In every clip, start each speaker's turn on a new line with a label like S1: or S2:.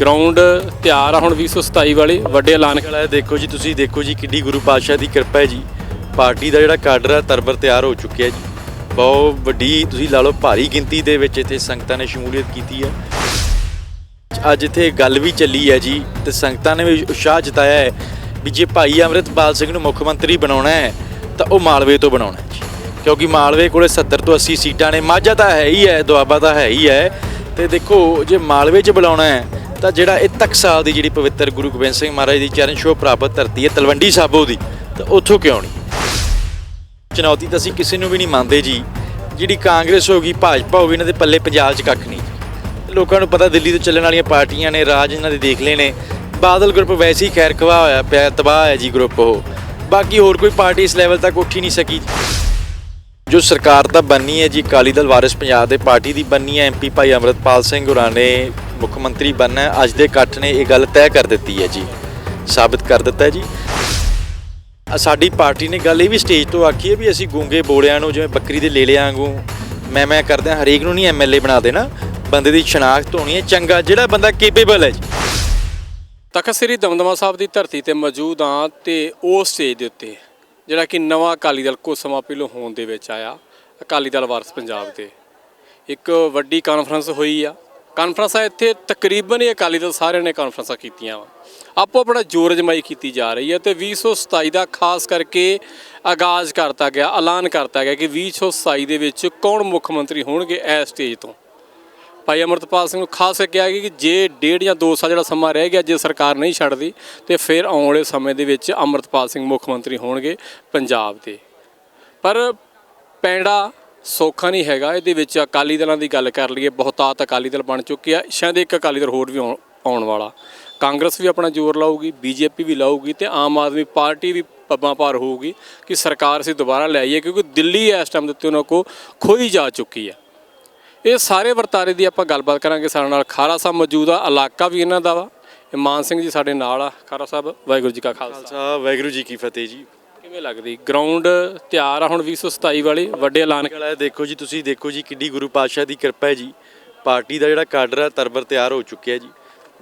S1: Ground ਤਿਆਰ ਆ ਹੁਣ 227 ਵਾਲੇ, ਵੱਡੇ ਐਲਾਨ
S2: ਵਾਲਾ ਹੈ, ਦੇਖੋ ਜੀ, ਤੁਸੀਂ ਦੇਖੋ ਜੀ, ਕਿੱਡੀ ਗੁਰੂ ਪਾਤਸ਼ਾਹ ਦੀ ਕਿਰਪਾ ਹੈ ਜੀ। ਪਾਰਟੀ ਦਾ ਜਿਹੜਾ ਕਾਡਰ ਹੈ ਤਰਬਰ ਤਿਆਰ ਹੋ ਚੁੱਕਿਆ ਜੀ। ਬਹੁਤ ਵੱਡੀ, ਤੁਸੀਂ ਲਾ ਲਓ, ਭਾਰੀ ਗਿਣਤੀ ਦੇ ਵਿੱਚ ਇੱਥੇ ਸੰਗਤਾਂ ਨੇ ਸ਼ਮੂਲੀਅਤ ਕੀਤੀ ਹੈ। ਅੱਜ ਇੱਥੇ ਗੱਲ ਵੀ ਚੱਲੀ ਹੈ ਜੀ, ਤੇ ਸੰਗਤਾਂ ਨੇ ਵੀ ਉਤਸ਼ਾਹ ਜਤਾਇਆ ਹੈ ਵੀ ਜੇ ਭਾਈ ਅੰਮ੍ਰਿਤਪਾਲ ਸਿੰਘ ਨੂੰ ਮੁੱਖ ਮੰਤਰੀ ਬਣਾਉਣਾ ਹੈ, ਤਾਂ ਉਹ ਮਾਲਵੇ ਤੋਂ ਬਣਾਉਣਾ ਹੈ ਜੀ। ਕਿਉਂਕਿ ਮਾਲਵੇ ਕੋਲੇ 70 ਤੋਂ 80 ਸੀਟਾਂ ਨੇ, ਮਾਝਾ ਤਾਂ ਹੈ ਹੀ ਹੈ, ਦੁਆਬਾ ਤਾਂ ਹੈ ਹੀ ਹੈ। ਤੇ ਦੇਖੋ, ਜੇ ਮਾਲਵੇ 'ਚ ਬੁਲਾਉਣਾ ਹੈ ਤਾਂ ਜਿਹੜਾ ਇਹ ਤਖਸਾਲ ਦੀ ਜਿਹੜੀ ਪਵਿੱਤਰ ਗੁਰੂ ਗੋਬਿੰਦ ਸਿੰਘ ਮਹਾਰਾਜ ਦੀ ਚਰਨ ਛੋਹ ਪ੍ਰਾਪਤ ਧਰਤੀ ਹੈ ਤਲਵੰਡੀ ਸਾਬੋ ਦੀ, ਤਾਂ ਉੱਥੋਂ ਕਿਉਂ ਨਹੀਂ? ਚੁਣੌਤੀ ਤਾਂ ਅਸੀਂ ਕਿਸੇ ਨੂੰ ਵੀ ਨਹੀਂ ਮੰਨਦੇ ਜੀ। ਜਿਹੜੀ ਕਾਂਗਰਸ ਹੋ ਗਈ, ਭਾਜਪਾ ਹੋ ਗਈ, ਇਹਨਾਂ ਦੇ ਪੱਲੇ ਪੰਜਾਬ 'ਚ ਕੱਖ ਨਹੀਂ। ਜੀ ਲੋਕਾਂ ਨੂੰ ਪਤਾ ਦਿੱਲੀ ਤੋਂ ਚੱਲਣ ਵਾਲੀਆਂ ਪਾਰਟੀਆਂ ਨੇ, ਰਾਜ ਇਹਨਾਂ ਦੇ ਦੇਖ ਲਏ ਨੇ। ਬਾਦਲ ਗਰੁੱਪ ਵੈਸੇ ਹੀ ਖੈਰ ਖਵਾ ਹੋਇਆ ਪਿਆ, ਤਬਾਹ ਹੈ ਜੀ ਗਰੁੱਪ ਉਹ। ਬਾਕੀ ਹੋਰ ਕੋਈ ਪਾਰਟੀ ਇਸ ਲੈਵਲ ਤੱਕ ਉੱਠੀ ਨਹੀਂ ਸਕੀ। ਜੋ ਸਰਕਾਰ ਤਾਂ ਬੰਨੀ ਹੈ ਜੀ, ਅਕਾਲੀ ਦਲ ਵਾਰਿਸ ਪੰਜਾਬ ਦੇ ਪਾਰਟੀ ਦੀ ਬੰਨੀ ਹੈ ਐਮਪੀ ਭਾਈ ਅਮਰਤਪਾਲ ਸਿੰਘ ਹੋਰਾਂ ਨੇ ਮੁੱਖ ਮੰਤਰੀ ਬਣਨਾ ਅੱਜ ਦੇ ਇਕੱਠ ਨੇ ਇਹ ਗੱਲ ਤੈਅ ਕਰ ਦਿੱਤੀ ਹੈ ਜੀ। ਸਾਬਤ ਕਰ ਦਿੱਤਾ ਜੀ। ਸਾਡੀ ਪਾਰਟੀ ਨੇ ਗੱਲ ਇਹ ਵੀ ਸਟੇਜ ਤੋਂ ਆਖੀ ਹੈ ਵੀ ਅਸੀਂ ਗੂੰਗੇ ਬੋਲਿਆਂ ਨੂੰ ਜਿਵੇਂ ਬੱਕਰੀ ਦੇ ਲੇਲਿਆਂ ਵਾਂਗੂ ਮੈਂ ਮੈਂ ਕਰਦੇ ਹਾਂ ਹਰੇਕ ਨੂੰ ਨਹੀਂ ਐਮਐਲਏ ਬਣਾ ਦੇਣਾ। ਬੰਦੇ ਦੀ ਸ਼ਨਾਖਤ ਹੋਣੀ ਹੈ, ਚੰਗਾ ਜਿਹੜਾ ਬੰਦਾ ਕੇਪੇਬਲ ਹੈ ਜੀ।
S1: ਤਖਤ ਸ੍ਰੀ ਦਮਦਮਾ ਸਾਹਿਬ ਦੀ ਧਰਤੀ ਤੇ ਮੌਜੂਦ ਆ ਤੇ ਉਸ ਸਟੇਜ ਦੇ ਉੱਤੇ ਜਿਹੜਾ ਕਿ ਨਵਾਂ ਅਕਾਲੀ ਦਲ ਕੁਝ ਸਮਾਂ ਪਹਿਲਾਂ ਹੋਣ ਦੇ ਵਿੱਚ ਆਇਆ, ਅਕਾਲੀ ਦਲ ਵਾਰਸ ਪੰਜਾਬ ਦੇ। ਇੱਕ ਵੱਡੀ ਕਾਨਫਰੰਸ ਹੋਈ ਆ। ਕਾਨਫਰੰਸਾਂ ਇੱਥੇ ਤਕਰੀਬਨ ਹੀ ਅਕਾਲੀ ਦਲ ਸਾਰਿਆਂ ਨੇ ਕਾਨਫਰੰਸਾਂ ਕੀਤੀਆਂ ਵਾ। ਆਪੋ ਆਪਣਾ ਜੋਰ ਅਜਮਾਈ ਕੀਤੀ ਜਾ ਰਹੀ ਹੈ ਤੇ 2027 ਦਾ ਖਾਸ ਕਰਕੇ ਆਗਾਜ਼ ਕਰਤਾ ਗਿਆ, ਐਲਾਨ ਕਰਤਾ ਗਿਆ ਕਿ 2027 ਦੇ ਵਿੱਚ ਕੌਣ ਮੁੱਖ ਮੰਤਰੀ ਹੋਣਗੇ ਇਸ ਸਟੇਜ ਤੋਂ। ਭਾਈ ਅਮਰਤਪਾਲ ਸਿੰਘ ਨੂੰ ਖਾਸ ਕਰਕੇ ਕਿਹਾ ਗਿਆ ਕਿ ਜੇ ਡੇਢ ਜਾਂ 2 ਸਾਲ ਜਿਹੜਾ ਸਮਾਂ ਰਹਿ ਗਿਆ, ਜੇ ਸਰਕਾਰ ਨਹੀਂ ਛੱਡਦੀ, ਤੇ ਫਿਰ ਆਉਣ ਵਾਲੇ ਸਮੇਂ ਦੇ ਵਿੱਚ ਅਮਰਤਪਾਲ ਸਿੰਘ ਮੁੱਖ ਮੰਤਰੀ ਹੋਣਗੇ ਪੰਜਾਬ ਦੇ। ਪਰ ਪੈਂਡਾ ਸੌਖਾ ਨਹੀਂ ਹੈਗਾ। ਇਹਦੇ ਵਿੱਚ ਅਕਾਲੀ ਦਲਾਂ ਦੀ ਗੱਲ ਕਰ ਲਈਏ ਬਹੁਤਾਤ ਅਕਾਲੀ ਦਲ ਬਣ ਚੁੱਕੇ ਆ। ਸ਼ਾਇਦ ਇੱਕ ਅਕਾਲੀ ਦਲ ਹੋਰ ਵੀ ਆਉਣ- ਆਉਣ ਵਾਲਾ। ਕਾਂਗਰਸ ਵੀ ਆਪਣਾ ਜ਼ੋਰ ਲਾਊਗੀ, ਬੀਜੇਪੀ ਵੀ ਲਾਊਗੀ ਤੇ ਆਮ ਆਦਮੀ ਪਾਰਟੀ ਵੀ ਪੱਬਾਂ ਭਾਰ ਹੋਊਗੀ ਕਿ ਸਰਕਾਰ ਅਸੀਂ ਦੁਬਾਰਾ ਲੈ ਆਈਏ ਕਿਉਂਕਿ ਦਿੱਲੀ ਇਸ ਟਾਈਮ ਦੇ ਉੱਤੇ ਉਹਨਾਂ ਕੋ ਖੋਈ ਜਾ ਚੁੱਕੀ ਆ। ਇਹ ਸਾਰੇ ਵਰਤਾਰੇ ਦੀ ਆਪਾਂ ਗੱਲਬਾਤ ਕਰਾਂਗੇ। ਸਾਡੇ ਨਾਲ ਖਾਰਾ ਸਾਹਿਬ ਮੌਜੂਦ ਆ। ਇਲਾਕਾ ਵੀ ਇਹਨਾਂ ਦਾ ਵਾ। ਇਹ ਮਾਨ ਸਿੰਘ ਜੀ ਸਾਡੇ ਨਾਲ ਆ। ਖਾਰਾ ਸਾਹਿਬ, ਵਾਹਿਗੁਰੂ ਜੀ ਕਾ ਖਾਲਸਾ,
S2: ਵਾਹਿਗੁਰੂ ਜੀ ਕੀ ਫਤਿਹ ਜੀ।
S1: ਕਿਵੇਂ ਲੱਗਦੀ? ਗਰਾਊਂਡ ਤਿਆਰ ਆ ਹੁਣ 227 ਵਾਲੀ, ਵੱਡੇ ਐਲਾਨ
S2: ਵਾਲਾ ਹੈ, ਦੇਖੋ ਜੀ, ਤੁਸੀਂ ਦੇਖੋ ਜੀ ਕਿੱਡੀ ਗੁਰੂ ਪਾਤਸ਼ਾਹ ਦੀ ਕਿਰਪਾ ਹੈ ਜੀ। ਪਾਰਟੀ ਦਾ ਜਿਹੜਾ ਕਾਡਰ ਆ, ਤਰਬਰ ਤਿਆਰ ਹੋ ਚੁੱਕਿਆ ਜੀ।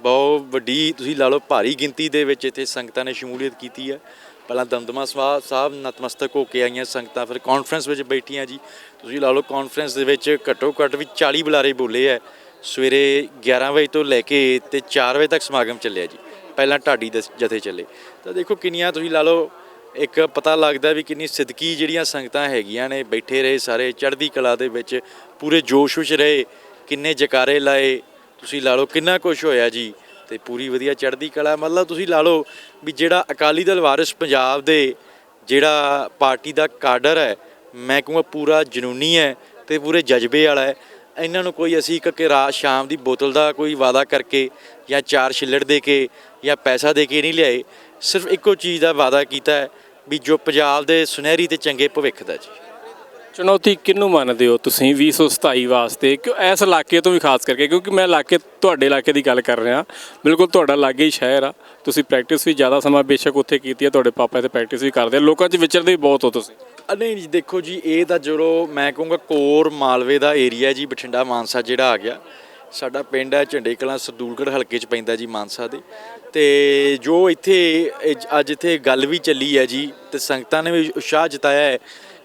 S2: ਬਹੁਤ ਵੱਡੀ, ਤੁਸੀਂ ਲਾ ਲਓ, ਭਾਰੀ ਗਿਣਤੀ ਦੇ ਵਿੱਚ ਇੱਥੇ ਸੰਗਤਾਂ ਨੇ ਸ਼ਮੂਲੀਅਤ ਕੀਤੀ ਹੈ। ਪਹਿਲਾਂ ਦਮਦਮਾ ਸਵਾ, ਸਾਹਿਬ ਨਤਮਸਤਕ ਹੋ ਕੇ ਆਈਆਂ ਸੰਗਤਾਂ, ਫਿਰ ਕਾਨਫਰੰਸ ਵਿੱਚ ਬੈਠੀਆਂ ਜੀ। ਤੁਸੀਂ ਲਾ ਲਓ ਕਾਨਫਰੰਸ ਦੇ ਵਿੱਚ ਘੱਟੋ ਘੱਟ ਵੀ 40 ਬੁਲਾਰੇ ਬੋਲੇ ਹੈ। ਸਵੇਰੇ 11 ਵਜੇ ਤੋਂ ਲੈ ਕੇ ਤੇ 4 ਵਜੇ ਤੱਕ ਸਮਾਗਮ ਚੱਲਿਆ ਜੀ। ਪਹਿਲਾਂ ਢਾਡੀ ਦੇ ਜਥੇ ਚੱਲੇ। ਤਾਂ ਦੇਖੋ ਕਿੰਨੀਆਂ ਤੁਸੀਂ ਲਾ ਲਓ ਇੱਕ ਪਤਾ ਲੱਗਦਾ ਵੀ ਕਿੰਨੀ ਸਿੱਦਕੀ ਜਿਹੜੀਆਂ ਸੰਗਤਾਂ ਹੈਗੀਆਂ ਨੇ, ਬੈਠੇ ਰਹੇ ਸਾਰੇ, ਚੜ੍ਹਦੀ ਕਲਾ ਦੇ ਵਿੱਚ ਪੂਰੇ ਜੋਸ਼ ਵਿੱਚ ਰਹੇ, ਕਿੰਨੇ ਜਕਾਰੇ ਲਾਏ, ਤੁਸੀਂ ਲਾ ਲਓ ਕਿੰਨਾ ਕੁਝ ਹੋਇਆ ਜੀ, ਤੇ ਪੂਰੀ ਵਧੀਆ ਚੜ੍ਹਦੀ ਕਲਾ। ਮਤਲਬ ਤੁਸੀਂ ਲਾ ਲਓ ਵੀ ਜਿਹੜਾ ਅਕਾਲੀ ਦਲ ਵਾਰਿਸ ਪੰਜਾਬ ਦੇ ਜਿਹੜਾ ਪਾਰਟੀ ਦਾ ਕਾਡਰ ਹੈ, ਮੈਂ ਕਹੂੰਗਾ ਪੂਰਾ ਜਨੂਨੀ ਹੈ ਤੇ ਪੂਰੇ ਜਜ਼ਬੇ ਵਾਲਾ ਹੈ। ਇਹਨਾਂ ਨੂੰ ਕੋਈ ਅਸੀਂ ਇੱਕ ਰਾਤ ਸ਼ਾਮ ਦੀ ਬੋਤਲ ਦਾ ਕੋਈ ਵਾਅਦਾ ਕਰਕੇ ਜਾਂ ਚਾਰ ਛਿੱਲੜ ਦੇ ਕੇ ਜਾਂ ਪੈਸਾ ਦੇ ਕੇ ਨਹੀਂ ਲਿਆਏ, ਸਿਰਫ ਇੱਕੋ ਚੀਜ਼ ਦਾ ਵਾਅਦਾ ਕੀਤਾ ਹੈ ਵੀ ਜੋ ਪੰਜਾਬ ਦੇ ਸੁਨਹਿਰੀ ਤੇ ਚੰਗੇ ਭਵਿੱਖ ਦਾ ਜੀ।
S1: ਚੁਣੌਤੀ ਕਿਹਨੂੰ ਮੰਨਦੇ ਹੋ ਤੁਸੀਂ 2027 ਵਾਸਤੇ? ਕਿਉਂ ਇਸ ਇਲਾਕੇ ਤੋਂ ਵੀ ਖਾਸ ਕਰਕੇ? ਕਿਉਂਕਿ ਮੈਂ ਇਲਾਕੇ ਤੁਹਾਡੇ ਇਲਾਕੇ ਦੀ ਗੱਲ ਕਰ ਰਿਹਾ। ਬਿਲਕੁਲ ਤੁਹਾਡਾ ਲਾਗੇ ਹੀ ਸ਼ਹਿਰ ਆ। ਤੁਸੀਂ ਪ੍ਰੈਕਟਿਸ ਵੀ ਜ਼ਿਆਦਾ ਸਮਾਂ ਬੇਸ਼ੱਕ ਉੱਥੇ ਕੀਤੀ ਹੈ ਤੁਹਾਡੇ ਪਾਪਾ ਤੇ ਪ੍ਰੈਕਟਿਸ ਵੀ ਕਰਦੇ ਆ। ਲੋਕਾਂ 'ਚ ਵਿਚਰਦੇ ਵੀ ਬਹੁਤ ਹੋ ਤੁਸੀਂ।
S2: ਨਹੀਂ ਜੀ ਦੇਖੋ ਜੀ ਇਹ ਤਾਂ ਜਦੋਂ ਮੈਂ ਕਹੂੰਗਾ ਕੋਰ ਮਾਲਵੇ ਦਾ ਏਰੀਆ ਜੀ ਬਠਿੰਡਾ ਮਾਨਸਾ ਜਿਹੜਾ ਆ ਗਿਆ। ਸਾਡਾ ਪਿੰਡ ਹੈ ਝੰਡੇ ਕਲਾਂ ਸਰਦੂਲਗੜ੍ਹ ਹਲਕੇ 'ਚ ਪੈਂਦਾ ਜੀ ਮਾਨਸਾ ਦੇ। ਤੇ ਜੋ ਇੱਥੇ ਅੱਜ ਇੱਥੇ ਗੱਲ ਵੀ ਚੱਲੀ ਹੈ ਜੀ, ਤੇ ਸੰਗਤਾਂ ਨੇ ਵੀ ਉਤਸ਼ਾਹ ਜਤਾਇਆ ਹੈ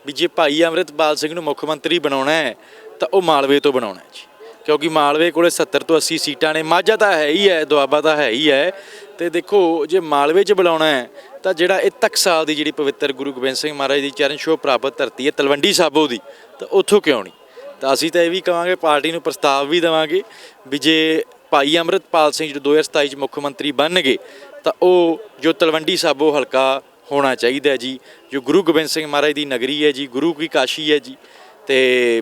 S2: ਵੀ ਜੇ ਭਾਈ ਅੰਮ੍ਰਿਤਪਾਲ ਸਿੰਘ ਨੂੰ ਮੁੱਖ ਮੰਤਰੀ ਬਣਾਉਣਾ ਹੈ, ਤਾਂ ਉਹ ਮਾਲਵੇ ਤੋਂ ਬਣਾਉਣਾ ਹੈ ਜੀ। ਕਿਉਂਕਿ ਮਾਲਵੇ ਕੋਲੇ 70 ਤੋਂ 80 ਸੀਟਾਂ ਨੇ, ਮਾਝਾ ਤਾਂ ਹੈ ਹੀ ਹੈ, ਦੁਆਬਾ ਤਾਂ ਹੈ ਹੀ ਹੈ। ਤੇ ਦੇਖੋ, ਜੇ ਮਾਲਵੇ 'ਚ ਬੁਲਾਉਣਾ ਹੈ, ਤਾਂ ਜਿਹੜਾ ਇਹ ਤਖਸਾਲ ਦੀ ਜਿਹੜੀ ਪਵਿੱਤਰ ਗੁਰੂ ਗੋਬਿੰਦ ਸਿੰਘ ਮਹਾਰਾਜ ਦੀ ਚਰਨ ਛੋਹ ਪ੍ਰਾਪਤ ਧਰਤੀ ਹੈ ਤਲਵੰਡੀ ਸਾਬੋ ਦੀ, ਤਾਂ ਉੱਥੋਂ ਕਿਉਂ ਨਹੀਂ? ਤਾਂ ਅਸੀਂ ਤਾਂ ਇਹ ਵੀ ਕਹਾਂਗੇ ਪਾਰਟੀ ਨੂੰ ਪ੍ਰਸਤਾਵ ਵੀ ਦੇਵਾਂਗੇ ਵੀ ਜੇ ਭਾਈ ਅੰਮ੍ਰਿਤਪਾਲ ਸਿੰਘ ਜੀ 2027 ਚ ਮੁੱਖ ਮੰਤਰੀ ਬਣਨਗੇ ਤਾਂ ਉਹ ਜੋ ਤਲਵੰਡੀ ਸਾਬੋ ਹਲਕਾ ਹੋਣਾ ਚਾਹੀਦਾ ਜੀ ਜੋ ਗੁਰੂ ਗੋਬਿੰਦ ਸਿੰਘ ਮਹਾਰਾਜ ਦੀ ਨਗਰੀ ਹੈ ਜੀ ਗੁਰੂ ਕੀ ਕਾਸ਼ੀ ਹੈ ਜੀ ਤੇ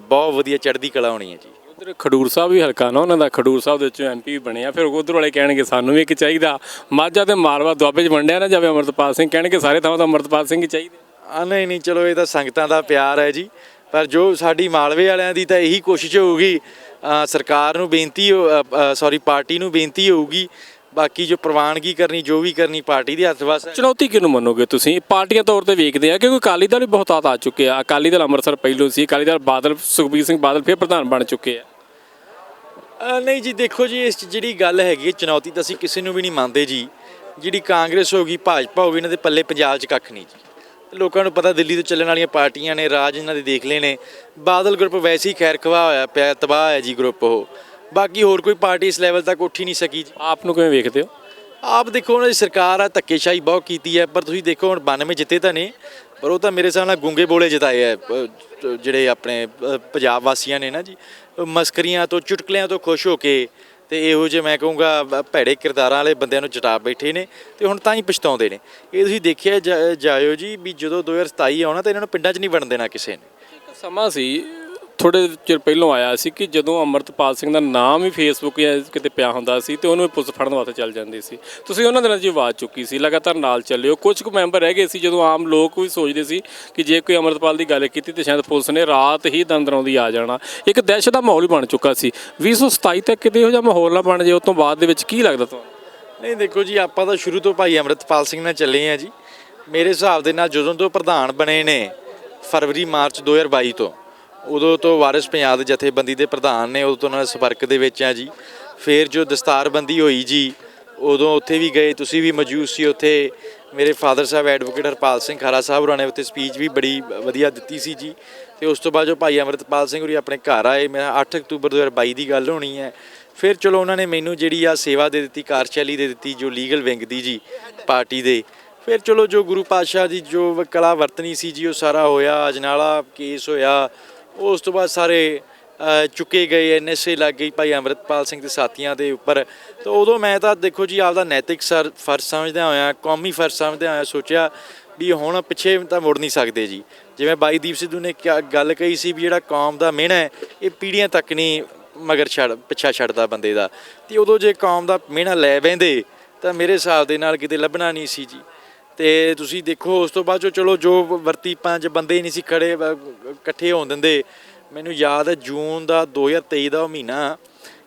S2: ਬਹੁਤ ਵਧੀਆ ਚੜ੍ਹਦੀ ਕਲਾ ਹੋਣੀ ਹੈ ਜੀ।
S1: ਉਧਰ ਖਡੂਰ ਸਾਹਿਬ ਵੀ ਹਲਕਾ ਨਾ ਉਹਨਾਂ ਦਾ ਖਡੂਰ ਸਾਹਿਬ ਦੇ ਵਿੱਚੋਂ ਐਮਪੀ ਵੀ ਬਣਿਆ ਫਿਰ ਉਧਰ ਵਾਲੇ ਕਹਿਣਗੇ ਸਾਨੂੰ ਵੀ ਇੱਕ ਚਾਹੀਦਾ ਮਾਝਾ ਤੇ ਮਾਲਵਾ ਦੁਆਬੇ 'ਚ ਵੰਡਿਆ ਨਾ ਜਾਵੇ ਅਮਰਤਪਾਲ ਸਿੰਘ ਕਹਿਣਗੇ ਸਾਰੇ ਥਾਵਾਂ ਤਾਂ ਅਮਰਤਪਾਲ ਸਿੰਘ ਹੀ ਚਾਹੀਦੇ।
S2: ਆ ਨਹੀਂ ਨਹੀਂ ਚਲੋ ਇਹ ਤਾਂ ਸੰਗਤਾਂ ਦਾ ਪਿਆਰ ਹੈ ਜੀ ਪਰ ਜੋ ਸਾਡੀ ਮਾਲਵੇ ਵਾਲਿਆਂ ਦੀ ਤਾਂ ਇਹੀ ਕੋਸ਼ਿਸ਼ ਹੋਊਗੀ ਸਰਕਾਰ ਨੂੰ ਬੇਨਤੀ ਸੌਰੀ ਪਾਰਟੀ ਨੂੰ ਬੇਨਤੀ ਹੋਊਗੀ ਬਾਕੀ ਜੋ ਪ੍ਰਵਾਨਗੀ ਕਰਨੀ ਜੋ ਵੀ ਕਰਨੀ ਪਾਰਟੀ ਦੇ ਹੱਥ ਵਸ
S1: ਚੁਣੌਤੀ ਕਿਹਨੂੰ ਮੰਨੋਗੇ ਤੁਸੀਂ? ਪਾਰਟੀਆਂ ਤੌਰ ਤੇ ਵੇਖਦੇ ਆ ਕਿਉਂਕਿ ਅਕਾਲੀ ਦਲ ਵੀ ਬਹੁਤ ਆਤ ਆ ਚੁੱਕੇ ਆ। ਅਕਾਲੀ ਦਲ ਅੰਮ੍ਰਿਤਸਰ ਪਹਿਲੋਂ ਸੀ ਅਕਾਲੀ ਦਲ ਬਾਦਲ ਸੁਖਬੀਰ ਸਿੰਘ ਬਾਦਲ ਫਿਰ ਪ੍ਰਧਾਨ ਬਣ ਚੁੱਕੇ ਆ।
S2: ਨਹੀਂ ਜੀ ਦੇਖੋ ਜੀ ਇਸ ਜਿਹੜੀ ਗੱਲ ਹੈਗੀ ਚੁਣੌਤੀ ਤਾਂ ਅਸੀਂ ਕਿਸੇ ਨੂੰ ਵੀ ਨਹੀਂ ਮੰਨਦੇ ਜੀ। ਜਿਹੜੀ ਕਾਂਗਰਸ ਹੋ ਗਈ ਭਾਜਪਾ ਹੋ ਗਈ ਇਹਨਾਂ ਦੇ ਪੱਲੇ ਪੰਜਾਬ 'ਚ ਕੱਖ ਨਹੀਂ ਜੀ। ਲੋਕਾਂ ਨੂੰ ਪਤਾ ਦਿੱਲੀ ਤੋਂ ਚੱਲਣ ਵਾਲੀਆਂ ਪਾਰਟੀਆਂ ਨੇ ਰਾਜ ਇਹਨਾਂ ਦੇ ਦੇਖ ਲਏ ਨੇ। ਬਾਦਲ ਗਰੁੱਪ ਵੈਸੇ ਹੀ ਖੈਰ ਖਵਾ ਹੋਇਆ ਪਿਆ ਤਬਾਹ ਹੈ ਜੀ ਗਰੁੱਪ ਉਹ। ਬਾਕੀ ਹੋਰ ਕੋਈ ਪਾਰਟੀ ਇਸ ਲੈਵਲ ਤੱਕ ਉੱਠ ਨਹੀਂ ਸਕੀ ਜੀ।
S1: ਆਪ ਨੂੰ ਕਿਵੇਂ ਵੇਖਦੇ ਹੋ?
S2: ਆਪ ਦੇਖੋ ਉਹਨਾਂ ਦੀ ਸਰਕਾਰ ਆ ਧੱਕੇਸ਼ਾਹੀ ਬਹੁਤ ਕੀਤੀ ਹੈ ਪਰ ਤੁਸੀਂ ਦੇਖੋ ਹੁਣ 92 ਜਿੱਤੇ ਤਾਂ ਨੇ ਪਰ ਉਹ ਤਾਂ ਮੇਰੇ ਹਿਸਾਬ ਨਾਲ ਗੁੰਗੇ ਬੋਲੇ ਜਿਤਾਏ ਆ ਅ, ਜਿਹੜੇ ਆਪਣੇ ਪੰਜਾਬ ਵਾਸੀਆਂ ਨੇ ਨਾ ਜੀ। ਮਸਕਰੀਆਂ ਤੋਂ ਚੁਟਕਲਿਆਂ ਤੋਂ ਖੁਸ਼ ਹੋ ਕੇ ਤੇ ਇਹੋ ਜਿਹੇ ਮੈਂ ਕਹੂੰਗਾ ਭੈੜੇ ਕਿਰਦਾਰਾਂ ਵਾਲੇ ਬੰਦਿਆਂ ਨੂੰ ਜਟਾ ਬੈਠੇ ਨੇ ਤੇ ਹੁਣ ਤਾਂ ਹੀ ਪਛਤਾਉਂਦੇ ਨੇ। ਇਹ ਤੁਸੀਂ ਦੇਖਿਆ ਜਾ- ਜਾਇਓ ਜੀ ਵੀ ਜਦੋਂ 2027 ਆਉਣਾ ਤਾਂ ਇਹਨਾਂ ਨੂੰ ਪਿੰਡਾਂ 'ਚ ਨਹੀਂ ਵੜਨ ਦੇਣਾ ਕਿਸੇ ਨੇ।
S1: ਸਮਾਂ ਸੀ ਥੋੜੇ ਚਿਰ ਪਹਿਲਾਂ ਆਇਆ ਸੀ ਕਿ ਜਦੋਂ ਅਮਰਤਪਾਲ ਸਿੰਘ ਦਾ ਨਾਮ ਹੀ ਫੇਸਬੁੱਕ ਜਾਂ ਕਿਤੇ ਪਿਆ ਹੁੰਦਾ ਸੀ ਤੇ ਉਹਨੂੰ ਪੁਲਿਸ ਫੜਨ ਵਾਸਤੇ ਚੱਲ ਜਾਂਦੀ ਸੀ। ਤੁਸੀਂ ਉਹਨਾਂ ਦਿਨਾਂ 'ਚ ਆਵਾਜ਼ ਚੁੱਕੀ ਸੀ, ਲਗਾਤਾਰ ਨਾਲ ਚੱਲਿਓ। ਕੁਝ ਕੁ ਮੈਂਬਰ ਰਹਿ ਗਏ ਸੀ ਜਦੋਂ ਆਮ ਲੋਕ ਵੀ ਸੋਚਦੇ ਸੀ ਕਿ ਜੇ ਕੋਈ ਅਮਰਤਪਾਲ ਦੀ ਗੱਲ ਕੀਤੀ ਤੇ ਸ਼ਾਇਦ ਪੁਲਿਸ ਨੇ ਰਾਤ ਹੀ ਦੰਦਰਾਉਂਦੀ ਆ ਜਾਣਾ। ਇੱਕ ਦਹਿਸ਼ਤ ਦਾ ਮਾਹੌਲ ਬਣ ਚੁੱਕਾ ਸੀ। 2027 ਤੱਕ ਕਿਤੇ ਇਹੋ ਜਿਹਾ ਮਾਹੌਲ ਨਾ ਬਣ ਜੇ ਉਸ ਤੋਂ ਬਾਅਦ ਦੇ ਵਿੱਚ ਕੀ ਲੱਗਦਾ ਤੁਹਾਨੂੰ?
S2: ਨਹੀਂ, ਦੇਖੋ ਜੀ, ਆਪਾਂ ਤਾਂ ਸ਼ੁਰੂ ਤੋਂ ਭਾਈ ਅੰਮ੍ਰਿਤਪਾਲ ਸਿੰਘ ਨਾਲ ਚੱਲੇ ਆ ਜੀ। ਮੇਰੇ ਹਿਸਾਬ ਦੇ ਨਾਲ ਜਦੋਂ ਤੋਂ ਪ੍ਰਧਾਨ ਬਣੇ ਨੇ ਫਰਵਰੀ, ਮਾਰਚ 2022 ਤੋਂ ਉਦੋਂ ਤੋਂ ਵਾਰਿਸ ਪੰਜਾਬ ਜਥੇਬੰਦੀ ਦੇ ਪ੍ਰਧਾਨ ਨੇ ਉਦੋਂ ਤੋਂ ਉਹਨਾਂ ਸੰਪਰਕ ਦੇ ਵਿੱਚ ਆ ਜੀ। ਫਿਰ ਜੋ ਦਸਤਾਰਬੰਦੀ ਹੋਈ ਜੀ, ਉਦੋਂ ਉੱਥੇ ਵੀ ਗਏ, ਤੁਸੀਂ ਵੀ ਮੌਜੂਦ ਸੀ ਉੱਥੇ। ਮੇਰੇ ਫਾਦਰ ਸਾਹਿਬ ਐਡਵੋਕੇਟ ਹਰਪਾਲ ਸਿੰਘ ਖਾਰਾ ਸਾਹਿਬ ਹੋਰਾਂ ਨੇ ਉੱਥੇ ਸਪੀਚ ਵੀ ਬੜੀ ਵਧੀਆ ਦਿੱਤੀ ਸੀ ਜੀ। ਤੇ ਉਸ ਤੋਂ ਬਾਅਦ ਜੋ ਭਾਈ ਅੰਮ੍ਰਿਤਪਾਲ ਸਿੰਘ ਹੋਰੀ ਆਪਣੇ ਘਰ ਆਏ, ਮੈਂ 8 ਅਕਤੂਬਰ 2022 ਦੀ ਗੱਲ ਹੋਣੀ ਹੈ। ਫਿਰ ਚਲੋ ਉਹਨਾਂ ਨੇ ਮੈਨੂੰ ਜਿਹੜੀ ਆ ਸੇਵਾ ਦੇ ਦਿੱਤੀ, ਕਾਰਜਸ਼ੈਲੀ ਦੇ ਦਿੱਤੀ, ਜੋ ਲੀਗਲ ਵਿੰਗ ਦੀ ਜੀ, ਪਾਰਟੀ ਦੇ। ਫਿਰ ਚਲੋ ਜੋ ਗੁਰੂ ਪਾਤਸ਼ਾਹ ਦੀ ਜੋ ਕਲਾ ਵਰਤਨੀ ਸੀ ਜੀ, ਉਹ ਸਾਰਾ ਹੋਇਆ, ਅਜਨਾਲਾ ਕੇਸ ਹੋਇਆ ਉਸ ਤੋਂ ਬਾਅਦ ਸਾਰੇ ਚੁੱਕੇ ਗਏ, ਐਨਐਸਏ ਲੱਗ ਗਈ ਭਾਈ ਅੰਮ੍ਰਿਤਪਾਲ ਸਿੰਘ ਦੇ ਸਾਥੀਆਂ ਦੇ ਉੱਪਰ। ਤਾਂ ਉਦੋਂ ਮੈਂ ਤਾਂ ਦੇਖੋ ਜੀ ਆਪਦਾ ਨੈਤਿਕ ਸਰ, ਫਰਜ਼ ਸਮਝਦਿਆਂ ਹੋਇਆ, ਕੌਮੀ ਫਰਜ਼ ਸਮਝਦਿਆਂ ਹੋਇਆ ਸੋਚਿਆ ਵੀ ਹੁਣ ਪਿੱਛੇ ਤਾਂ ਮੁੜ ਨਹੀਂ ਸਕਦੇ ਜੀ। ਜਿਵੇਂ ਬਾਈ ਦੀਪ ਸਿੱਧੂ ਨੇ ਕਿਆ ਗੱਲ ਕਹੀ ਸੀ ਵੀ ਜਿਹੜਾ ਕੌਮ ਦਾ ਮਿਹਣਾ ਹੈ, ਇਹ ਪੀੜ੍ਹੀਆਂ ਤੱਕ ਨਹੀਂ ਮਗਰ ਛੱਡ, ਪਿੱਛਾ ਛੱਡਦਾ ਬੰਦੇ ਦਾ। ਤੇ ਉਦੋਂ ਜੇ ਕੌਮ ਦਾ ਮਿਹਣਾ ਲੈ ਬੈਂਦੇ ਤਾਂ ਮੇਰੇ ਹਿਸਾਬ ਦੇ ਨਾਲ ਕਿਤੇ ਲੱਭਣਾ ਨਹੀਂ ਸੀ ਜੀ। ਤੇ ਤੁਸੀਂ ਦੇਖੋ, ਉਸ ਤੋਂ ਬਾਅਦ ਜੋ ਚਲੋ, ਜੋ ਵਰਤੀ ਪੰਜ ਬੰਦੇ ਹੀ ਨਹੀਂ ਸੀ ਖੜੇ ਇਕੱਠੇ ਹੋਣ ਦਿੰਦੇ। ਮੈਨੂੰ ਯਾਦ ਹੈ, ਜੂਨ ਦਾ 2023 ਦਾ ਉਹ ਮਹੀਨਾ,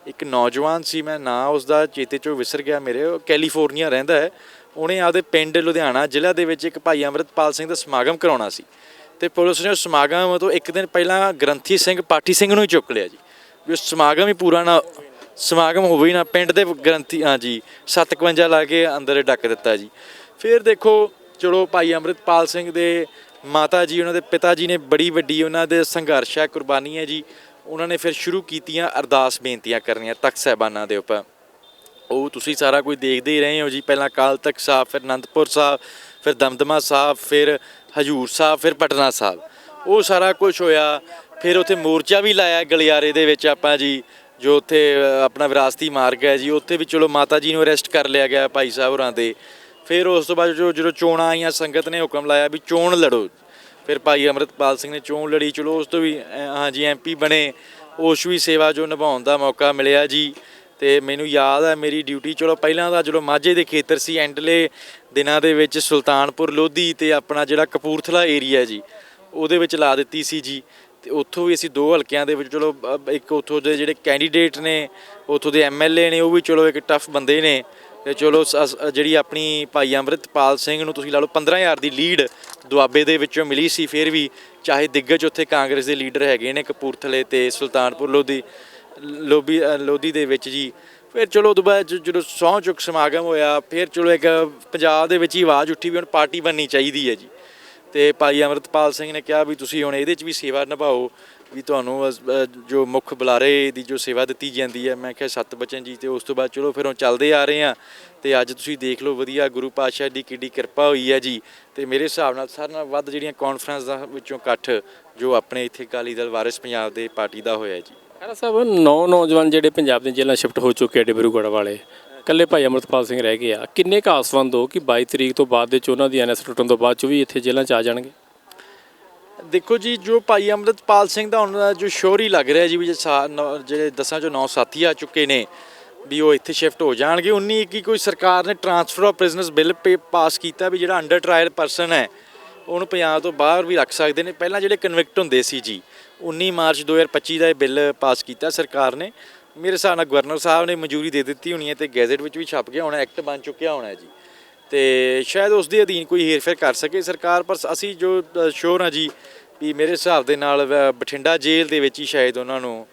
S2: ਇੱਕ ਨੌਜਵਾਨ ਸੀ, ਮੈਂ ਨਾਂ ਉਸ ਦਾ ਚੇਤੇ ਚੋਂ ਵਿਸਰ ਗਿਆ ਮੇਰੇ, ਉਹ ਕੈਲੀਫੋਰਨੀਆ ਰਹਿੰਦਾ ਹੈ। ਉਹਨੇ ਆਪਦੇ ਪਿੰਡ ਲੁਧਿਆਣਾ ਜ਼ਿਲ੍ਹਾ ਦੇ ਵਿੱਚ ਇੱਕ ਭਾਈ ਅੰਮ੍ਰਿਤਪਾਲ ਸਿੰਘ ਦਾ ਸਮਾਗਮ ਕਰਾਉਣਾ ਸੀ। ਤੇ ਪੁਲਿਸ ਨੇ ਉਸ ਸਮਾਗਮ ਤੋਂ ਇੱਕ ਦਿਨ ਪਹਿਲਾਂ ਗ੍ਰੰਥੀ ਸਿੰਘ, ਪਾਠੀ ਸਿੰਘ ਨੂੰ ਹੀ ਚੁੱਕ ਲਿਆ ਜੀ। ਵੀ ਉਸ ਸਮਾਗਮ ਹੀ ਪੂਰਾ ਨਾ, ਸਮਾਗਮ ਹੋਵੇ ਨਾ, ਪਿੰਡ ਦੇ ਗ੍ਰੰਥੀ ਹਾਂਜੀ ਜੀ 57 ਲਾ ਕੇ ਅੰਦਰ ਡੱਕ ਦਿੱਤਾ ਜੀ। ਫਿਰ ਦੇਖੋ, ਚਲੋ ਭਾਈ ਅੰਮ੍ਰਿਤਪਾਲ ਸਿੰਘ ਦੇ ਮਾਤਾ ਜੀ, ਉਹਨਾਂ ਦੇ ਪਿਤਾ ਜੀ ਨੇ ਬੜੀ ਵੱਡੀ ਉਹਨਾਂ ਦੇ ਸੰਘਰਸ਼ ਹੈ, ਕੁਰਬਾਨੀ ਹੈ ਜੀ। ਉਹਨਾਂ ਨੇ ਫਿਰ ਸ਼ੁਰੂ ਕੀਤੀਆਂ ਅਰਦਾਸ ਬੇਨਤੀਆਂ ਕਰਨੀਆਂ ਤਖਤ ਸਾਹਿਬਾਨਾਂ ਦੇ ਉੱਪਰ। ਉਹ ਤੁਸੀਂ ਸਾਰਾ ਕੁਝ ਦੇਖਦੇ ਹੀ ਰਹੇ ਹੋ ਜੀ। ਪਹਿਲਾਂ ਅਕਾਲ ਤਖਤ ਸਾਹਿਬ, ਫਿਰ ਅਨੰਦਪੁਰ ਸਾਹਿਬ, ਫਿਰ ਦਮਦਮਾ ਸਾਹਿਬ, ਫਿਰ ਹਜੂਰ ਸਾਹਿਬ, ਫਿਰ ਪਟਨਾ ਸਾਹਿਬ। ਉਹ ਸਾਰਾ ਕੁਝ ਹੋਇਆ। ਫਿਰ ਉੱਥੇ ਮੋਰਚਾ ਵੀ ਲਾਇਆ ਗਲਿਆਰੇ ਦੇ ਵਿੱਚ ਆਪਾਂ ਜੀ, ਜੋ ਉੱਥੇ ਆਪਣਾ ਵਿਰਾਸਤੀ ਮਾਰਗ ਹੈ ਜੀ। ਉੱਥੇ ਵੀ ਚਲੋ ਮਾਤਾ ਜੀ ਨੂੰ ਅਰੈਸਟ ਕਰ ਲਿਆ ਗਿਆ ਭਾਈ ਸਾਹਿਬ ਹੋਰਾਂ ਦੇ। ਫਿਰ ਉਸ ਤੋਂ ਬਾਅਦ ਜੋ ਜਦੋਂ ਚੋਣਾਂ ਆਈਆਂ ਸੰਗਤ ਨੇ ਹੁਕਮ ਲਾਇਆ ਵੀ ਚੋਣ ਲੜੋ। ਫਿਰ ਭਾਈ ਅਮਰਤਪਾਲ ਸਿੰਘ ਨੇ ਚੋਣ ਲੜੀ ਚਲੋ ਉਸ ਤੋਂ ਵੀ ਅ, ਹਾਂਜੀ ਐਮਪੀ ਬਣੇ। ਉਸ ਵੀ ਸੇਵਾ ਜੋ ਨਿਭਾਉਣ ਦਾ ਮੌਕਾ ਮਿਲਿਆ ਜੀ। ਤੇ ਮੈਨੂੰ ਯਾਦ ਹੈ ਮੇਰੀ ਡਿਊਟੀ ਚਲੋ ਪਹਿਲਾਂ ਦਾ ਜਦੋਂ ਮਾਝੇ ਦੇ ਖੇਤਰ ਸੀ ਐਂਡਲੇ ਦਿਨਾਂ ਦੇ ਵਿੱਚ ਸੁਲਤਾਨਪੁਰ ਲੋਧੀ ਤੇ ਆਪਣਾ ਜਿਹੜਾ ਕਪੂਰਥਲਾ ਏਰੀਆ ਜੀ ਉਹਦੇ ਵਿੱਚ ਲਾ ਦਿੱਤੀ ਸੀ ਜੀ। ਤੇ ਉੱਥੋਂ ਵੀ ਅਸੀਂ ਦੋ ਹਲਕਿਆਂ ਦੇ ਵਿੱਚ ਚਲੋ ਇੱਕ ਉੱਥੋਂ ਦੇ ਜਿਹੜੇ ਕੈਂਡੀਡੇਟ ਨੇ ਉੱਥੋਂ ਦੇ ਐਮਐਲਏ ਨੇ ਉਹ ਵੀ ਚਲੋ ਇੱਕ ਟਫ ਬੰਦੇ ਨੇ। ਤੇ ਚਲੋ ਸ- ਅਸ- ਜਿਹੜੀ ਆਪਣੀ ਭਾਈ ਅੰਮ੍ਰਿਤਪਾਲ ਸਿੰਘ ਨੂੰ ਤੁਸੀਂ ਲਾ ਲਓ 15000 ਦੀ ਲੀਡ ਦੁਆਬੇ ਦੇ ਵਿੱਚੋਂ ਮਿਲੀ ਸੀ ਫਿਰ ਵੀ ਚਾਹੇ ਦਿੱਗਜ ਉੱਥੇ ਕਾਂਗਰਸ ਦੇ ਲੀਡਰ ਹੈਗੇ ਨੇ ਕਪੂਰਥਲੇ ਤੇ ਸੁਲਤਾਨਪੁਰ ਲੋਧੀ ਲੋਬੀ ਅ, ਲੋਧੀ ਦੇ ਵਿੱਚ ਜੀ। ਫਿਰ ਚਲੋ ਉਦੋਂ ਬਾਅਦ ਜ- ਜਦੋਂ ਸਹੁੰ ਚੁੱਕ ਸਮਾਗਮ ਹੋਇਆ ਫਿਰ ਚਲੋ ਇੱਕ ਪੰਜਾਬ ਦੇ ਵਿੱਚ ਹੀ ਆਵਾਜ਼ ਉੱਠੀ ਵੀ ਹੁਣ ਪਾਰਟੀ ਬਣਨੀ ਚਾਹੀਦੀ ਹੈ ਜੀ। ਤੇ ਭਾਈ ਅਮਰਤਪਾਲ ਸਿੰਘ ਨੇ ਕਿਹਾ ਵੀ ਤੁਸੀਂ ਹੁਣ ਇਹਦੇ 'ਚ ਵੀ ਸੇਵਾ ਨਿਭਾਓ ਵੀ ਤੁਹਾਨੂੰ ਜੋ ਮੁੱਖ ਬੁਲਾਰੇ ਦੀ ਜੋ ਸੇਵਾ ਦਿੱਤੀ ਜਾਂਦੀ ਹੈ, ਮੈਂ ਕਿਹਾ ਸਤ ਬਚਨ ਜੀ ਤੇ ਉਸ ਤੋਂ ਬਾਅਦ ਚਲੋ ਫਿਰ ਹੁਣ ਚੱਲਦੇ ਆ ਰਹੇ ਆ ਤੇ ਅੱਜ ਤੁਸੀਂ ਦੇਖ ਲਓ ਵਧੀਆ ਗੁਰੂ ਪਾਤਸ਼ਾਹ ਦੀ ਕਿੱਡੀ ਕਿਰਪਾ ਹੋਈ ਹੈ ਜੀ। ਤੇ ਮੇਰੇ ਹਿਸਾਬ ਨਾਲ ਸਾਰਿਆਂ ਨਾਲ ਵੱਧ ਜਿਹੜੀਆਂ ਕਾਨਫਰੰਸ ਦਾ ਵਿੱਚੋਂ ਇਕੱਠ ਜੋ ਆਪਣੇ ਇੱਥੇ ਅਕਾਲੀ ਦਲ ਵਾਰਿਸ ਪੰਜਾਬ ਦੇ ਪਾਰਟੀ ਦਾ ਹੋਇਆ ਜੀ।
S1: ਖਹਿਰਾ ਸਾਹਿਬ, ਨੌ ਨੌਜਵਾਨ ਜਿਹੜੇ ਪੰਜਾਬ ਦੇ ਜੇਲ੍ਹਾਂ ਸ਼ਿਫਟ ਹੋ ਚੁੱਕੇ ਆ ਡਿਬਰੂਗੜ੍ਹ ਵਾਲੇ, ਇਕੱਲੇ ਭਾਈ ਅਮਰਤਪਾਲ ਸਿੰਘ ਰਹਿ ਗਏ ਆ। ਕਿੰਨੇ ਕੁ ਆਸਵੰਦ ਹੋ ਕਿ 22 ਤਰੀਕ ਤੋਂ ਬਾਅਦ ਦੇ ਚ ਉਹਨਾਂ ਦੀ ਐਨਐਸ ਟੁੱਟਣ ਤੋਂ ਬਾਅਦ ਚ ਵੀ ਇੱਥੇ ਜੇਲ੍ਹਾਂ ਚ ਆ ਜਾਣਗੇ?
S2: ਦੇਖੋ ਜੀ, ਜੋ ਭਾਈ ਅੰਮ੍ਰਿਤਪਾਲ ਸਿੰਘ ਦਾ ਹੁਣ ਜੋ ਸ਼ੋਰੀ ਲੱਗ ਰਿਹਾ ਜੀ, ਵੀ ਸਾ- ਨੌ- ਜਿਹੜੇ ਦਸਾਂ ਚੋਂ ਨੌ ਸਾਥੀ ਆ ਚੁੱਕੇ ਨੇ, ਵੀ ਉਹ ਇੱਥੇ ਸ਼ਿਫਟ ਹੋ ਜਾਣਗੇ। 19 21 ਕੋਈ ਸਰਕਾਰ ਨੇ transfer of prisoners bill pass ਕੀਤਾ ਵੀ ਜਿਹੜਾ ਅੰਡਰ ਟ੍ਰਾਇਲ ਪਰਸਨ ਹੈ, ਉਹਨੂੰ ਪੰਜਾਬ ਤੋਂ ਬਾਹਰ ਵੀ ਰੱਖ ਸਕਦੇ ਨੇ। ਪਹਿਲਾਂ ਜਿਹੜੇ ਕਨਵਿਕਟ ਹੁੰਦੇ ਸੀ ਜੀ 19 ਮਾਰਚ 2025 ਦਾ ਇਹ ਬਿੱਲ ਪਾਸ ਕੀਤਾ ਸਰਕਾਰ ਨੇ। ਮੇਰੇ ਹਿਸਾਬ ਨਾਲ ਗਵਰਨਰ ਸਾਹਿਬ ਨੇ ਮਨਜ਼ੂਰੀ ਦੇ ਦਿੱਤੀ ਹੋਣੀ ਹੈ ਤੇ ਗੈਜ਼ਟ ਵਿੱਚ ਵੀ ਛਪ ਗਿਆ ਹੋਣਾ ਐਕਟ ਬਣ ਚੁੱਕਿਆ ਹੋਣਾ ਜੀ। ਤੇ ਸ਼ਾਇਦ ਉਸ ਦੇ ਅਧੀਨ ਕੋਈ ਹੇਰਫੇਰ ਕਰ ਸਕੇ ਸਰਕਾਰ, ਪਰ ਅਸੀਂ ਜੋ ਸ਼ੋਰ ਹਾਂ ਜੀ ਵੀ ਮੇਰੇ ਹਿਸਾਬ ਦੇ ਨਾਲ ਬਠਿੰਡਾ ਜੇਲ੍ਹ ਦੇ ਵਿੱਚ ਹੀ ਸ਼ਾਇਦ ਉਹਨਾਂ ਨੂੰ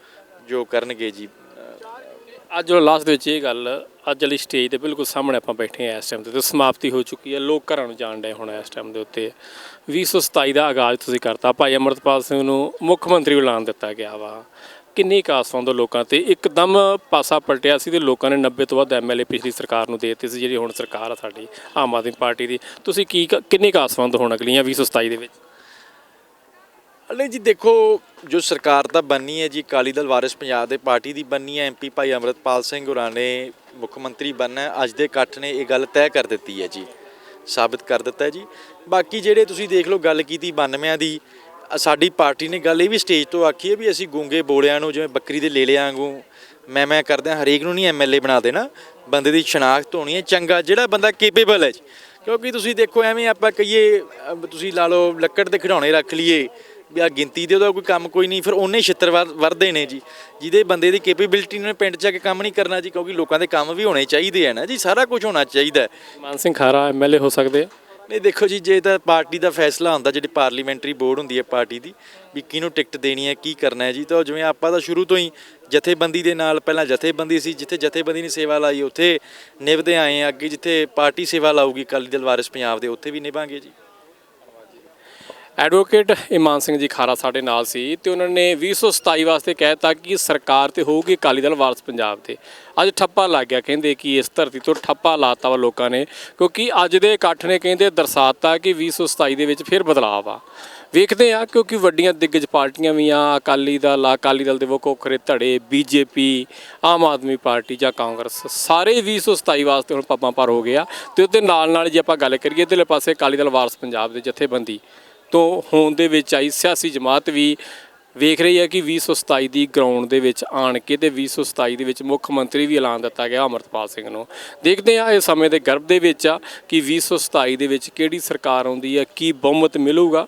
S2: ਜੋ ਕਰਨਗੇ ਜੀ।
S1: ਅੱਜ ਉਹ ਲਾਸਟ ਦੇ ਵਿੱਚ ਇਹ ਗੱਲ, ਅੱਜ ਵਾਲੀ ਸਟੇਜ 'ਤੇ ਬਿਲਕੁਲ ਸਾਹਮਣੇ ਆਪਾਂ ਬੈਠੇ ਆ ਇਸ ਟਾਈਮ ਤੇ ਤੇ ਸਮਾਪਤੀ ਹੋ ਚੁੱਕੀ ਹੈ, ਲੋਕ ਘਰਾਂ ਨੂੰ ਜਾਣ ਡਏ ਹੁਣ ਇਸ ਟਾਈਮ ਦੇ ਉੱਤੇ। 2027 ਦਾ ਆਗਾਜ਼ ਤੁਸੀਂ ਕਰਤਾ। ਭਾਈ ਅਮਰਤਪਾਲ ਸਿੰਘ ਨੂੰ ਮੁੱਖ ਮੰਤਰੀ ਐਲਾਨ ਦਿੱਤਾ ਗਿਆ ਵਾ। ਕਿੰਨੀ ਕਾਸਵਾਂ ਲੋਕਾਂ ਤੇ? ਇੱਕਦਮ ਪਾਸਾ ਪਲਟਿਆ ਸੀ ਤੇ ਲੋਕਾਂ ਨੇ 90 ਤੋਂ ਵੱਧ ਐਮਐਲਏ ਪਿਛਲੀ ਸਰਕਾਰ ਨੂੰ ਦੇ ਦਿੱਤੇ ਸੀ, ਜਿਹੜੀ ਹੁਣ ਸਰਕਾਰ ਆ ਸਾਡੀ, ਆਮ ਆਦਮੀ ਪਾਰਟੀ ਦੀ। ਤੁਸੀਂ ਕੀ ਕਿੰਨੀ ਕਾਸਵੰਦ ਹੋਣ ਅਗਲੀਆਂ 2027 ਦੇ ਵਿੱਚ?
S2: ਨਹੀਂ ਜੀ ਦੇਖੋ, ਜੋ ਸਰਕਾਰ ਤਾਂ ਬੰਨੀ ਹੈ ਜੀ, ਅਕਾਲੀ ਦਲ ਵਾਰਿਸ ਪੰਜਾਬ ਦੇ ਪਾਰਟੀ ਦੀ ਬੰਨੀ ਹੈ ਐਮਪੀ ਭਾਈ ਅਮਰਤਪਾਲ ਸਿੰਘ ਹੋਰਾਂ ਨੇ ਮੁੱਖ ਮੰਤਰੀ ਬਣਨਾ ਅੱਜ ਦੇ ਇਕੱਠ ਨੇ ਇਹ ਗੱਲ ਤੈਅ ਕਰ ਦਿੱਤੀ ਹੈ ਜੀ, ਸਾਬਤ ਕਰ ਦਿੱਤਾ ਜੀ। ਬਾਕੀ ਜਿਹੜੇ ਤੁਸੀਂ ਦੇਖ ਲਓ, ਗੱਲ ਕੀਤੀ 92 ਦੀ ਸਾਡੀ ਪਾਰਟੀ ਨੇ ਗੱਲ ਇਹ ਵੀ ਸਟੇਜ ਤੋਂ ਆਖੀ ਹੈ ਵੀ ਅਸੀਂ ਗੂੰਗੇ ਬੋਲਿਆਂ ਨੂੰ ਜਿਵੇਂ ਬੱਕਰੀ ਦੇ ਲੇਲਿਆਂ ਵਾਂਗੂ ਮੈਂ ਮੈਂ ਕਰਦੇ, ਹਰੇਕ ਨੂੰ ਨਹੀਂ ਐਮਐਲਏ ਬਣਾ ਦੇਣਾ। ਬੰਦੇ ਦੀ ਸ਼ਨਾਖਤ ਹੋਣੀ ਹੈ, ਚੰਗਾ ਜਿਹੜਾ ਬੰਦਾ ਕੇਪੇਬਲ ਹੈ ਜੀ। ਕਿਉਂਕਿ ਤੁਸੀਂ ਦੇਖੋ ਐਵੇਂ ਆਪਾਂ ਕਹੀਏ ਤੁਸੀਂ ਲਾ ਲਓ ਲੱਕੜ ਦੇ ਖਿਡੌਣੇ ਰੱਖ ਲਈਏ, ਵੀ ਆ ਗਿਣਤੀ ਦੇ ਉਹਦਾ ਕੋਈ ਕੰਮ ਕੋਈ ਨਹੀਂ, ਫਿਰ ਉਹਨੇ ਛਿੱਤਰ ਵਰ- ਵਰਦੇ ਨੇ ਜੀ। ਜਿਹਦੇ ਬੰਦੇ ਦੀ ਕੈਪੇਬਿਲਿਟੀ ਨੇ ਪਿੰਡ 'ਚ ਆ ਕੇ ਕੰਮ ਨਹੀਂ ਕਰਨਾ ਜੀ, ਕਿਉਂਕਿ ਲੋਕਾਂ ਦੇ ਕੰਮ ਵੀ ਹੋਣੇ ਚਾਹੀਦੇ ਆ ਨਾ ਜੀ, ਸਾਰਾ ਕੁਝ ਹੋਣਾ ਚਾਹੀਦਾ ਹੈ।
S1: ਮਾਨ ਸਿੰਘ ਖਾਰਾ ਐਮਐਲਏ ਹੋ ਸਕਦੇ ਆ।
S2: ਨਹੀਂ, ਦੇਖੋ ਜੀ, ਜੇ ਤਾਂ ਪਾਰਟੀ ਦਾ ਫੈਸਲਾ ਹੁੰਦਾ ਜਿਹੜੀ ਪਾਰਲੀਮੈਂਟਰੀ ਬੋਰਡ ਹੁੰਦੀ ਹੈ ਪਾਰਟੀ ਦੀ, ਵੀ ਕਿਹਨੂੰ ਟਿਕਟ ਦੇਣੀ ਹੈ, ਕੀ ਕਰਨਾ ਹੈ ਜੀ, ਤਾਂ ਜਿਵੇਂ ਆਪਾਂ ਤਾਂ ਸ਼ੁਰੂ ਤੋਂ ਹੀ ਜਥੇਬੰਦੀ ਦੇ ਨਾਲ, ਪਹਿਲਾਂ ਜਥੇਬੰਦੀ ਸੀ, ਜਿੱਥੇ ਜਥੇਬੰਦੀ ਨੇ ਸੇਵਾ ਲਾਈ, ਉੱਥੇ ਨਿਭਦੇ ਆਏ ਆ ਅੱਗੇ ਜਿੱਥੇ ਪਾਰਟੀ ਸੇਵਾ ਲਾਊਗੀ ਅਕਾਲੀ ਦਲ ਵਾਰਿਸ ਪੰਜਾਬ ਦੇ, ਉੱਥੇ ਵੀ ਨਿਭਾਂਗੇ ਜੀ।
S1: ਐਡਵੋਕੇਟ ਇਮਾਨ ਸਿੰਘ ਜੀ ਖਾਰਾ ਸਾਡੇ ਨਾਲ ਸੀ ਤੇ ਉਹਨਾਂ ਨੇ 2027 ਵਾਸਤੇ ਕਹਿਤਾ ਕਿ ਸਰਕਾਰ ਤੇ ਹੋਊਗੀ ਅਕਾਲੀ ਦਲ ਵਾਰਸ ਪੰਜਾਬ ਤੇ। ਅੱਜ ਠੱਪਾ ਲੱਗ ਗਿਆ, ਕਹਿੰਦੇ ਕਿ ਇਸ ਧਰਤੀ ਤੋਂ ਠੱਪਾ ਲਾਤਾ ਵਾ ਲੋਕਾਂ ਨੇ, ਕਿਉਂਕਿ ਅੱਜ ਦੇ ਇਕੱਠ ਨੇ ਕਹਿੰਦੇ ਦਰਸਾਤਾ ਕਿ 2027 ਦੇ ਵਿੱਚ ਫਿਰ ਬਦਲਾਅ ਆ ਵੇਖਦੇ ਆ ਕਿਉਂਕਿ ਵੱਡੀਆਂ ਦਿੱਗਜ ਪਾਰਟੀਆਂ ਵੀ ਆ, ਅਕਾਲੀ ਦਲ ਅਕਾਲੀ ਦਲ ਦੇ ਵਕੋਖਰੇ ਧੜੇ, ਬੀਜੇਪੀ, ਆਮ ਆਦਮੀ ਪਾਰਟੀ ਜਾਂ ਕਾਂਗਰਸ, ਸਾਰੇ 2027 ਵਾਸਤੇ ਹੁਣ ਪੱਪਾਂ ਪਰ ਹੋ ਗਏ ਆ। ਤੇ ਉਹਦੇ ਨਾਲ ਨਾਲ ਜੇ ਆਪਾਂ ਗੱਲ ਕਰੀਏ, ਇਧਰਲੇ ਪਾਸੇ ਅਕਾਲੀ ਦਲ ਵਾਰਸ ਪੰਜਾਬ ਦੇ ਜਥੇਬੰਦੀ ਤੋਂ ਹੋਣ ਦੇ ਵਿੱਚ ਆਈ ਸਿਆਸੀ ਜਮਾਤ ਵੀ ਵੇਖ ਰਹੀ ਹੈ ਕਿ 2027 ਦੀ ਗਰਾਊਂਡ ਦੇ ਵਿੱਚ ਆਣ ਕੇ ਤੇ 2027 ਦੇ ਵਿੱਚ ਮੁੱਖ ਮੰਤਰੀ ਵੀ ਐਲਾਨ ਦਿੱਤਾ ਗਿਆ ਅਮਰਤਪਾਲ ਸਿੰਘ ਨੂੰ। ਦੇਖਦੇ ਆ ਇਹ ਸਮੇਂ ਦੇ ਗਰਭ ਦੇ ਵਿੱਚ ਆ ਕਿ 2027 ਦੇ ਵਿੱਚ ਕਿਹੜੀ ਸਰਕਾਰ ਆਉਂਦੀ ਹੈ, ਕੀ ਬਹੁਮਤ ਮਿਲੂਗਾ।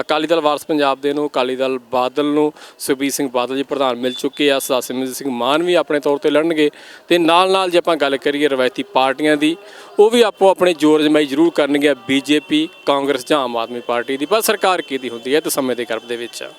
S1: ਅਕਾਲੀ ਦਲ ਵਾਰਸ ਪੰਜਾਬ ਦੇ ਨੂੰ, ਅਕਾਲੀ ਦਲ ਬਾਦਲ ਨੂੰ, ਸੁਖਬੀਰ ਸਿੰਘ ਬਾਦਲ ਜੀ ਪ੍ਰਧਾਨ ਮਿਲ ਚੁੱਕੇ ਆ, ਸਰਦਾਰ ਸਿਮਰਜੀਤ ਸਿੰਘ ਮਾਨ ਵੀ ਆਪਣੇ ਤੌਰ ਤੇ ਲੜਨਗੇ ਤੇ ਨਾਲ ਨਾਲ ਜੇ ਆਪਾਂ ਗੱਲ ਕਰੀਏ ਰਵਾਇਤੀ ਪਾਰਟੀਆਂ ਦੀ, ਉਹ ਵੀ ਆਪੋ ਆਪਣੇ ਜ਼ੋਰ ਜਮਾਈ ਜ਼ਰੂਰ ਕਰਨਗੇ ਬੀਜੇਪੀ, ਕਾਂਗਰਸ ਜਾਂ ਆਮ ਆਦਮੀ ਪਾਰਟੀ ਦੀ, ਪਰ ਸਰਕਾਰ ਕਿਹਦੀ ਹੁੰਦੀ ਹੈ ਤੇ ਸਮੇਂ ਦੇ ਗਰਭ ਦੇ ਵਿੱਚ?